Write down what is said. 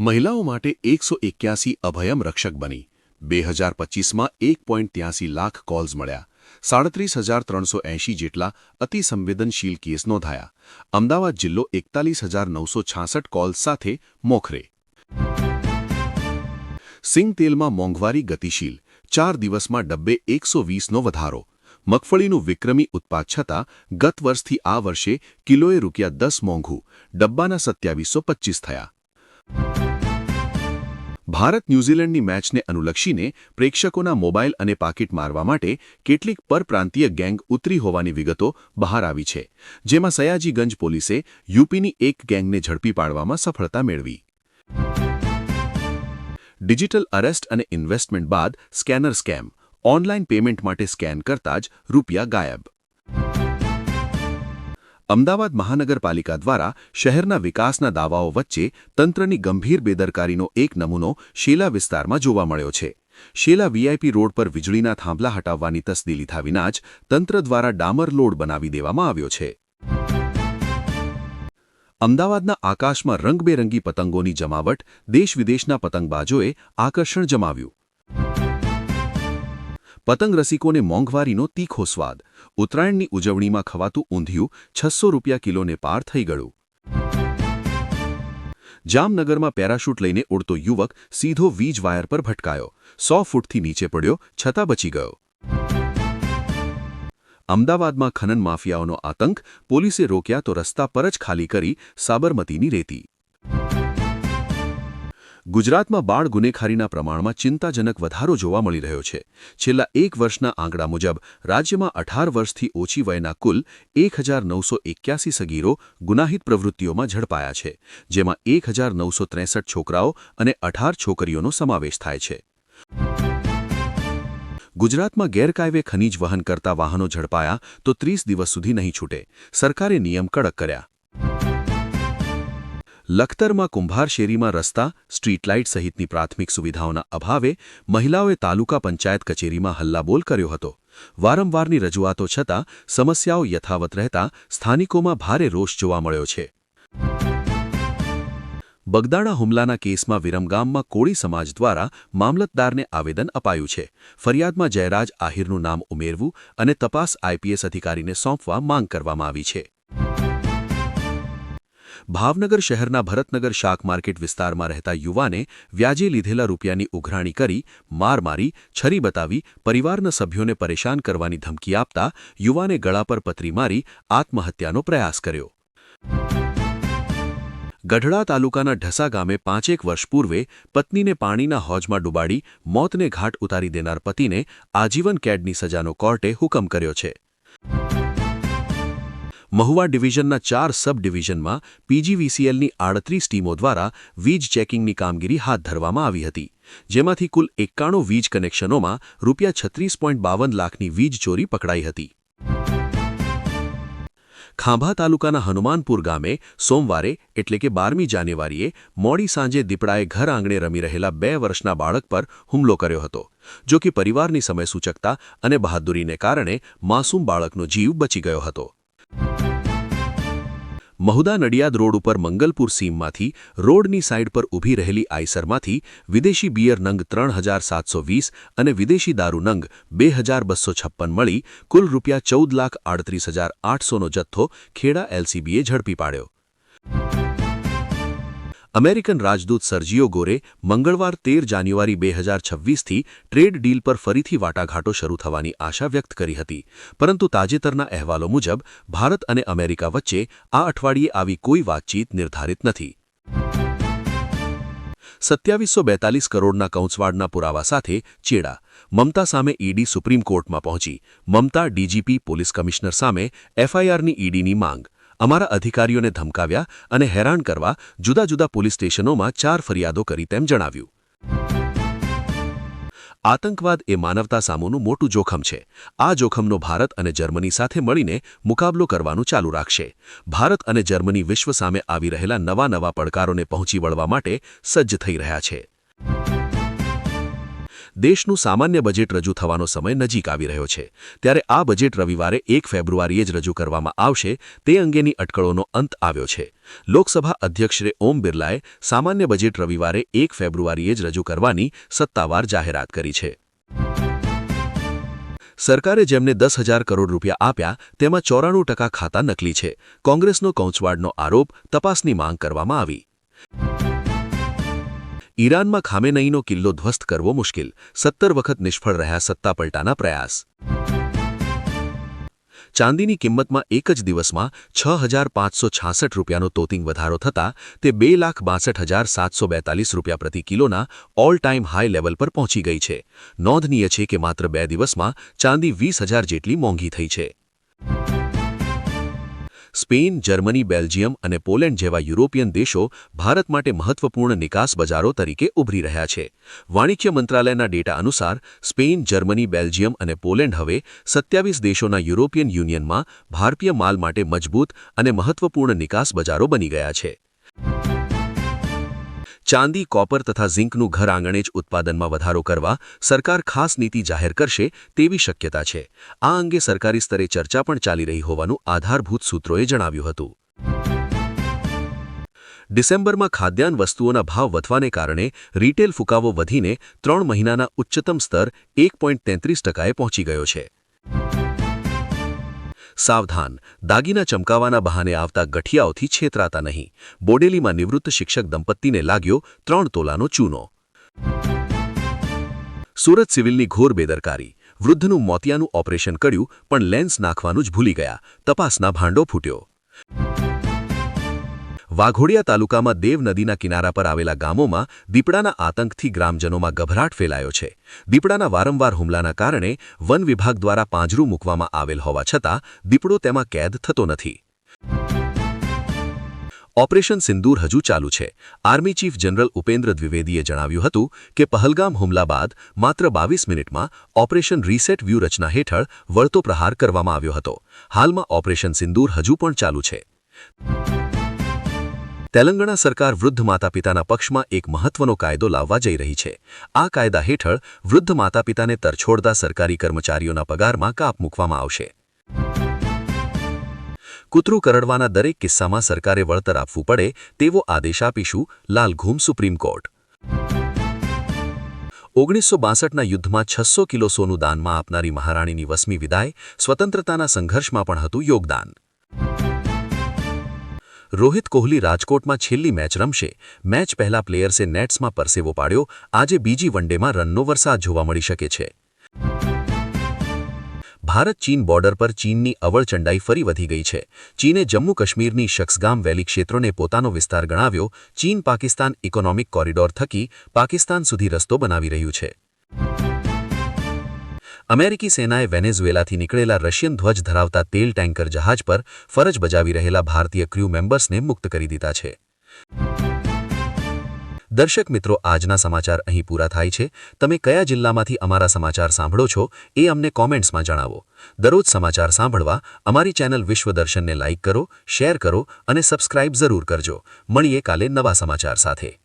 મહિલાઓ માટે એકસો એક્યાસી અભયમ રક્ષક બની. બે હજાર પચીસમાં એક પોઈન્ટ ત્યાસી લાખ કોલ્સ મળ્યા. સાડત્રીસ હજાર ત્રણસો એંશી જેટલા અતિસંવેદનશીલ કેસ નોંધાયા. અમદાવાદ જિલ્લો એકતાલીસ હજાર નવસો છાસઠ કોલ્સ સાથે મોખરે. સિંગ તેલમાં મોંઘવારી ગતિશીલ. ચાર દિવસમાં ડબ્બે એકસો વીસનો વધારો. મગફળીનું વિક્રમી ઉત્પાદ છતાં ગત વર્ષથી આ વર્ષે કિલોએ રૂપિયા દસ મોંઘું. ડબ્બાના સત્યાવીસો પચ્ચીસ થયા. ભારત ન્યૂઝીલેન્ડની મેચને અનુલક્ષીને પ્રેક્ષકોના મોબાઈલ અને પાકીટ મારવા માટે કેટલીક પરપ્રાંતીય ગેંગ ઉતરી હોવાની વિગતો બહાર આવી છે, જેમાં સયાજીગંજ પોલીસે યુપીની એક ગેંગને ઝડપી પાડવામાં સફળતા મેળવી. ડિજિટલ અરેસ્ટ અને ઇન્વેસ્ટમેન્ટ બાદ સ્કેનર સ્કેમ ઓનલાઈન પેમેન્ટ માટે સ્કેન કરતા જ રૂપિયા ગાયબ. અમદાવાદ મહાનગરપાલિકા દ્વારા શહેરના વિકાસના દાવાઓ વચ્ચે તંત્રની ગંભીર બેદરકારીનો એક નમૂનો શેલા વિસ્તારમાં જોવા મળ્યો છે. શેલા વીઆઈપી રોડ પર વીજળીના થાંભલા હટાવવાની તસદી લીધા વિના જ તંત્ર દ્વારા ડામર લોડ બનાવી દેવામાં આવ્યો છે. અમદાવાદના આકાશમાં રંગબેરંગી પતંગોની જમાવટ દેશ-વિદેશના પતંગબાજોએ આકર્ષણ જમાવ્યું. પતંગ રસિકોને મોંઘવારીનો તીખો સ્વાદ ઉત્તરાયણની ઉજવણીમાં ખવાતું ઊંધિયું છસો રૂપિયા કિલોને પાર થઈ ગયું. જામનગરમાં પેરાશૂટ લઈને ઉડતો યુવક સીધો વીજ વાયર પર ભટકાયો. સો ફૂટથી નીચે પડ્યો, છતાં બચી ગયો. અમદાવાદમાં ખનન માફિયાઓનો આતંક, પોલીસે રોક્યા તો રસ્તા પર જ ખાલી કરી સાબરમતીની રેતી. ગુજરાતમાં બાળ ગુનેખારીના પ્રમાણમાં ચિંતાજનક વધારો જોવા મળી રહ્યો છે. છેલ્લા એક વર્ષના આંકડા મુજબ રાજ્યમાં અઢાર વર્ષથી ઓછી વયના કુલ એક સગીરો ગુનાહિત પ્રવૃત્તિઓમાં ઝડપાયા છે, જેમાં એક છોકરાઓ અને અઢાર છોકરીઓનો સમાવેશ થાય છે. ગુજરાતમાં ગેરકાયદે ખનીજ વહન કરતા વાહનો ઝડપાયા તો ત્રીસ દિવસ સુધી નહીં છૂટે. સરકારે નિયમ કડક કર્યા. લખતરમાં કુંભાર શેરીમાં રસ્તા, સ્ટ્રીટ લાઇટ સહિતની પ્રાથમિક સુવિધાઓના અભાવે મહિલાઓએ તાલુકા પંચાયત કચેરીમાં હલ્લાબોલ કર્યો હતો. વારંવારની રજૂઆતો છતાં સમસ્યાઓ યથાવત રહેતા સ્થાનિકોમાં ભારે રોષ જોવા મળ્યો છે. બગદાણા હુમલાના કેસમાં વિરમગામમાં કોળી સમાજ દ્વારા મામલતદારને આવેદન અપાયું છે. ફરિયાદમાં જયરાજ આહિરનું નામ ઉમેરવું અને તપાસ આઈપીએસ અધિકારીને સોંપવા માંગ કરવામાં આવી છે. ભાવનગર શહેરના ભરતનગર શાક માર્કેટ વિસ્તારમાં રહેતા યુવાને વ્યાજે લીધેલા રૂપિયાની ઉઘરાણી કરી, માર મારી, છરી બતાવી, પરિવારના સભ્યોને પરેશાન કરવાની ધમકી આપતા યુવાને ગળા પર પતરી મારી આત્મહત્યાનો પ્રયાસ કર્યો. ગઢડા તાલુકાના ઢસા ગામે પાંચેક વર્ષ પૂર્વે પત્નીને પાણીના હોજમાં ડૂબાડી મોતને ઘાટ ઉતારી દેનાર પતિને આજીવન કેડની સજાનો કોર્ટે હુકમ કર્યો છે. મહુવા ડિવિઝનના ચાર સબ ડિવિઝનમાં પીજીવીસીએલની આડત્રીસ ટીમો દ્વારા વીજ ચેકિંગની કામગીરી હાથ ધરવામાં આવી હતી, જેમાંથી કુલ એકાણું વીજ કનેક્શનોમાં રૂપિયા છત્રીસ લાખની વીજ ચોરી પકડાઈ હતી. ખાંભા તાલુકાના હનુમાનપુર ગામે સોમવારે એટલે કે બારમી જાન્યુઆરીએ મોડી સાંજે દીપડાએ ઘર આંગણે રમી રહેલા બે વર્ષના બાળક પર હુમલો કર્યો હતો જો કે પરિવારની સમયસૂચકતા અને બહાદુરીને કારણે માસૂમ બાળકનો જીવ બચી ગયો હતો. મહુદા નડિયાદ રોડ ઉપર મંગલપુર સીમમાંથી રોડની સાઇડ પર ઊભી રહેલી આઈસરમાંથી વિદેશી બિયર નંગ ત્રણ અને વિદેશી દારૂ નંગ બે મળી કુલ રૂપિયા ચૌદ લાખ આડત્રીસ હજાર આઠસોનો જથ્થો ખેડા એલસીબીએ ઝડપી પાડ્યો. અમેરિકન રાજદૂત સર્જિયો ગોરે મંગળવાર તેર જાન્યુઆરી બે હજાર છવ્વીસથી ટ્રેડ ડીલ પર ફરીથી વાટાઘાટો શરૂ થવાની આશા વ્યક્ત કરી હતી. પરંતુ તાજેતરના અહેવાલો મુજબ, ભારત અને અમેરિકા વચ્ચે આ અઠવાડિયે આવી કોઈ વાતચીત નિર્ધારિત નથી. સત્યાવીસો બેતાલીસ કરોડના કૌંસવાડના પુરાવા સાથે ચેડા. મમતા સામે ઈડી સુપ્રીમ કોર્ટમાં પહોંચી. મમતા ડીજીપી પોલીસ કમિશનર સામે એફઆઈઆરની ઈડીની માંગ. અમારા અધિકારીઓને ધમકાવ્યા અને હેરાન કરવા જુદા જુદા પોલીસ સ્ટેશનોમાં ચાર ફરિયાદો કરી તેમ જણાવ્યું. આતંકવાદ એ માનવતા સામોનું મોટું જોખમ છે. આ જોખમનો ભારત અને જર્મની સાથે મળીને મુકાબલો કરવાનું ચાલુ રાખશે. ભારત અને જર્મની વિશ્વ સામે આવી રહેલા નવા નવા પડકારોને પહોંચી વળવા માટે સજ્જ થઈ રહ્યા છે. દેશનું સામાન્ય બજેટ રજૂ થવાનો સમય નજીક આવી રહ્યો છે. ત્યારે આ બજેટ રવિવારે એક ફેબ્રુઆરીએ જ રજૂ કરવામાં આવશે, તે અંગેની અટકળોનો અંત આવ્યો છે. લોકસભા અધ્યક્ષ શ્રી ઓમ બિરલાએ સામાન્ય બજેટ રવિવારે એક ફેબ્રુઆરીએ જ રજૂ કરવાની સત્તાવાર જાહેરાત કરી છે. સરકારે જેમને દસ હજાર કરોડ રૂપિયા આપ્યા, તેમાં ચોરાણું ટકા ખાતા નકલી છે. કોંગ્રેસનો કૌંચવાડનો આરોપ તપાસની માંગ કરવામાં આવી. ઈરાનમાં ખામેનઈનો કિલ્લો ધ્વસ્ત કરવો મુશ્કેલ. સત્તર વખત નિષ્ફળ રહ્યા સત્તાપલટાના પ્રયાસ. ચાંદીની કિંમતમાં એક જ દિવસમાં છ હજાર પાંચસો છાસઠ રૂપિયાનો તોતિંગ વધારો થતાં તે બે લાખ બાસઠ હજાર સાતસો બેતાલીસ રૂપિયા પ્રતિ કિલોના ઓલ ટાઈમ હાઈ લેવલ પર પહોંચી ગઈ છે. નોંધનીય છે કે માત્ર બે દિવસમાં ચાંદી વીસ હજાર જેટલી મોંઘી થઈ છે. સ્પેન, જર્મની, બેલ્જિયમ અને પોલેન્ડ જેવા યુરોપિયન દેશો ભારત માટે મહત્વપૂર્ણ નિકાસ બજારો તરીકે ઉભરી રહ્યા છે. વાણિજ્ય મંત્રાલયના ડેટા અનુસાર, સ્પેન, જર્મની, બેલ્જિયમ અને પોલેન્ડ હવે સત્યાવીસ દેશોના યુરોપિયન યુનિયનમાં ભારતીય માલ માટે મજબૂત અને મહત્વપૂર્ણ નિકાસ બજારો બની ગયા છે. ચાંદી, કોપર તથા ઝિંકનું ઘર આંગણે જ ઉત્પાદનમાં વધારો કરવા સરકાર ખાસ નીતિ જાહેર કરશે તેવી શક્યતા છે. આ અંગે સરકારી સ્તરે ચર્ચા પણ ચાલી રહી હોવાનું આધારભૂત સૂત્રોએ જણાવ્યું હતું. ડિસેમ્બરમાં ખાદ્યાન્ન વસ્તુઓના ભાવ વધવાને કારણે રિટેલ ફુકાવો વધીને ત્રણ મહિનાના ઉચ્ચતમ સ્તર એક પોઈન્ટ તેત્રીસ ટકાએ પહોંચી ગયો છે. સાવધાન. દાગીના ચમકાવાના બહાને આવતા ગઠિયાઓથી છેતરાતા નહીં. બોડેલીમાં નિવૃત્ત શિક્ષક દંપતીને લાગ્યો ત્રણ તોલાનો ચૂનો. સુરત સિવિલની ઘોર બેદરકારી. વૃદ્ધનું મોતિયાનું ઓપરેશન કર્યું, પણ લેન્સ નાખવાનું જ ભૂલી ગયા. તપાસના ભાંડો ફૂટ્યો. વાઘોડિયા તાલુકામાં દેવ નદીના કિનારા પર આવેલા ગામોમાં દીપડાના આતંકથી ગ્રામજનોમાં ગભરાટ ફેલાયો છે. દીપડાના વારંવાર હુમલાના કારણે વન વિભાગ દ્વારા પાંજરું મૂકવામાં આવેલ હોવા છતાં દીપડો તેમાં કેદ થતો નથી. ઓપરેશન સિંદૂર હજુ ચાલુ છે. આર્મી ચીફ જનરલ ઉપેન્દ્ર દ્વિવેદીએ જણાવ્યું હતું કે પહલગામ હુમલા બાદ માત્ર બાવીસ મિનિટમાં ઓપરેશન રીસેટ વ્યૂહરચના હેઠળ વળતો પ્રહાર કરવામાં આવ્યો હતો. હાલમાં ઓપરેશન સિંદૂર હજુ પણ ચાલુ છે. તેલંગણા સરકાર વૃદ્ધ માતાપિતાના પક્ષમાં એક મહત્વનો કાયદો લાવવા જઈ રહી છે. આ કાયદા હેઠળ વૃદ્ધ માતાપિતાને તરછોડતા સરકારી કર્મચારીઓના પગારમાં કાપ મૂકવામાં આવશે. કૂતરું કરડવાના દરેક કિસ્સામાં સરકારે વળતર આપવું પડે તેવો આદેશ આપીશું લાલઘૂમ સુપ્રીમ કોર્ટ. ઓગણીસો બાસઠના યુદ્ધમાં છસો કિલો સોનું દાનમાં આપનારી મહારાણીની વસમી વિદાય સ્વતંત્રતાના સંઘર્ષમાં પણ હતું યોગદાન. રોહિત કોહલી રાજકોટમાં છેલ્લી મેચ રમશે. મેચ પહેલા પ્લેયર્સે નેટ્સમાં પરસેવો પાડ્યો. આજે બીજી વનડેમાં રનનો વરસાદ જોવા મળી શકે છે. ભારત ચીન બોર્ડર પર ચીનની અવળચંડાઈ ફરી વધી ગઈ છે. ચીને જમ્મુ કાશ્મીરની શખ્સગામ વેલી ક્ષેત્રોને પોતાનો વિસ્તાર ગણાવ્યો. ચીન પાકિસ્તાન ઇકોનોમિક કોરિડોર થકી પાકિસ્તાન સુધી રસ્તો બનાવી રહ્યું છે. અમેરિકી સેનાએ વેનેઝુએલાથી નીકળેલા રશિયન ધ્વજ ધરાવતા તેલ ટેન્કર જહાજ પર ફરજ બજાવી રહેલા ભારતીય ક્રૂ મેમ્બર્સને મુક્ત કરી દીધા છે. દર્શક મિત્રો, આજના સમાચાર અહીં પૂરા થાય છે. તમે કયા જિલ્લામાંથી અમારા સમાચાર સાંભળો છો એ અમને કોમેન્ટ્સમાં જણાવો. દરરોજ સમાચાર સાંભળવા અમારી ચેનલ વિશ્વદર્શનને લાઇક કરો, શેર કરો અને સબસ્ક્રાઇબ જરૂર કરજો. મળીએ કાલે નવા સમાચાર સાથે.